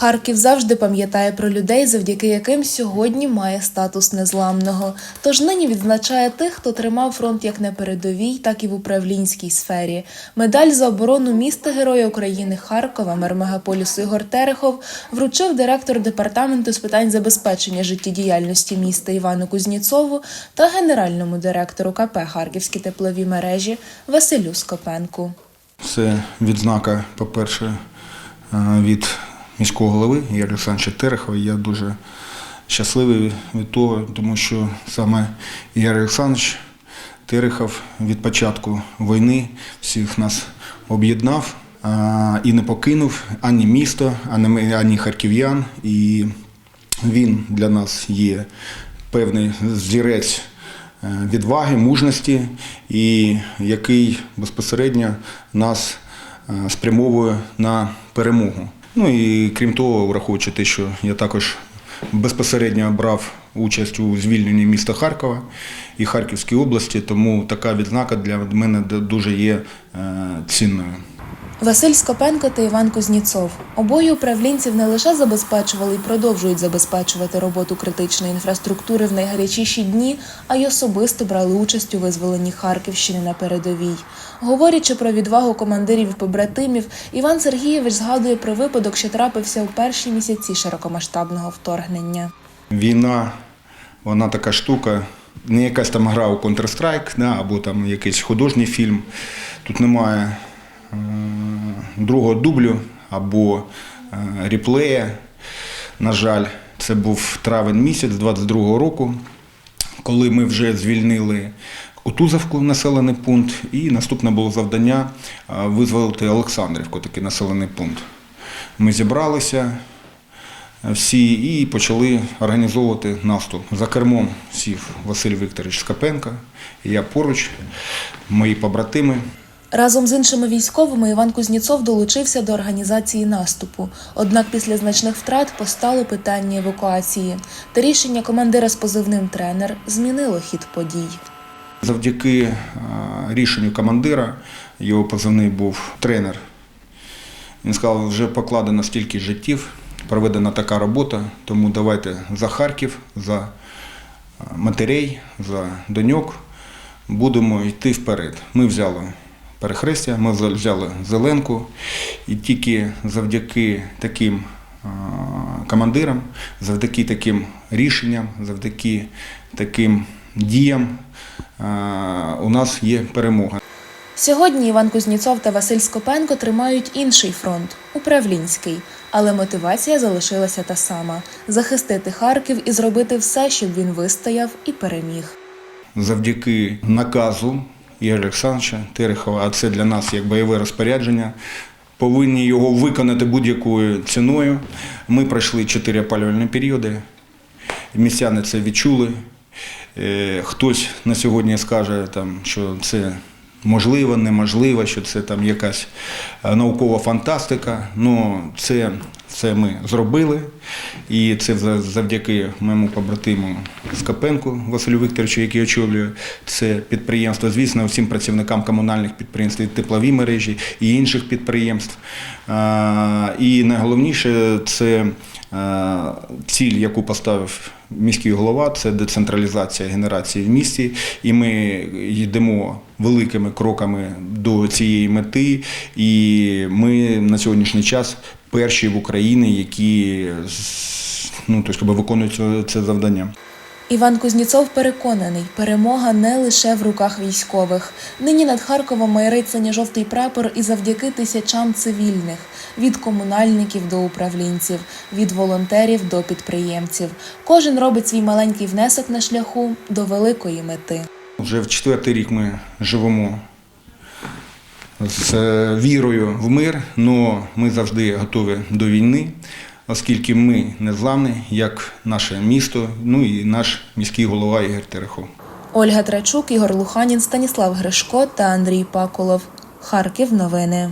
Харків завжди пам'ятає про людей, завдяки яким сьогодні має статус незламного. Тож нині відзначає тих, хто тримав фронт як на передовій, так і в управлінській сфері. Медаль за оборону міста Героя України Харкова, мер мегаполісу Ігор Терехов вручив директор департаменту з питань забезпечення життєдіяльності міста Івану Кузніцову та генеральному директору КП Харківські теплові мережі Василю Скопенку. Це відзнака, по-перше, е, від міського голови Ігоря Олександровича Терехова. Я дуже щасливий від того, тому що саме Ігор Олександрович Терехов від початку війни всіх нас об'єднав і не покинув ані місто, ані ані харків'ян. І він для нас є певний зірець е, відваги, мужності, і який безпосередньо нас е, спрямовує на перемогу. Ну і крім того, враховуючи те, що я також безпосередньо брав участь у звільненні міста Харкова і Харківської області, тому така відзнака для мене дуже є е, цінною. Василь Скопенко та Іван Кузніцов. Обоє управлінців не лише забезпечували і продовжують забезпечувати роботу критичної інфраструктури в найгарячіші дні, а й особисто брали участь у визволенні Харківщини на передовій. Говорячи про відвагу командирів побратимів, Іван Сергійович згадує про випадок, що трапився у перші місяці широкомасштабного вторгнення. Війна, вона така штука, не якась там гра у Counter-Strike, да, або там якийсь художній фільм. Тут немає е, другого дублю або е, ріплея. На жаль, це був травень місяць 22-го року, коли ми вже звільнили Кутузовку, населений пункт, і наступне було завдання е, визволити Олександрівку, такий населений пункт. Ми зібралися всі і почали організовувати наступ. За кермом сів Василь Вікторович Скопенко, і я поруч, мої побратими. Разом з іншими військовими Іван Кузніцов долучився до організації наступу. Однак після значних втрат постало питання евакуації. Та рішення командира з позивним тренер змінило хід подій. Завдяки е, рішенню командира, його позивний був тренер. Він сказав, вже покладено стільки життів, проведена така робота, тому давайте за Харків, за е, матерей, за доньок будемо йти вперед. Ми взяли перехрестя, ми взяли зеленку, і тільки завдяки таким командирам, завдяки таким рішенням, завдяки таким діям у нас є перемога. Сьогодні Іван Кузніцов та Василь Скопенко тримають інший фронт управлінський. Але мотивація залишилася та сама захистити Харків і зробити все, щоб він вистояв і переміг. завдяки наказу Ігоря Олександровича Терехова, а це для нас як бойове розпорядження. Повинні його виконати будь-якою ціною. Ми пройшли чотири опалювальні періоди. Містяни це відчули. Е, Хтось на сьогодні скаже, що це можливо, неможливо, що це якась е, наукова фантастика. Ну, це, це ми зробили. І це за- завдяки моєму побратиму Скопенку Василю Вікторовичу, який очолює це підприємство. Звісно, всім працівникам комунальних підприємств, і теплові мережі і інших підприємств. І найголовніше це ціль, яку поставив міський голова, це децентралізація генерації в місті. І ми йдемо великими кроками до цієї мети. І ми на сьогоднішній час перші в Україні, які ну, тобто, виконують це- завдання. Іван Кузніцов переконаний, перемога не лише в руках військових. Нині над Харковом майорить синьо-жовтий прапор і завдяки тисячам цивільних від комунальників до управлінців, від волонтерів до підприємців. Кожен робить свій маленький внесок на шляху до великої мети. Вже в четвертий рік ми живемо з е, вірою в мир, але ми завжди готові до війни, оскільки ми незламні, як наше місто, ну і наш міський голова Ігор Терехов. Ольга Трачук, Ігор Луханін, Станіслав Гришко та Андрій Паколов. Харків новини.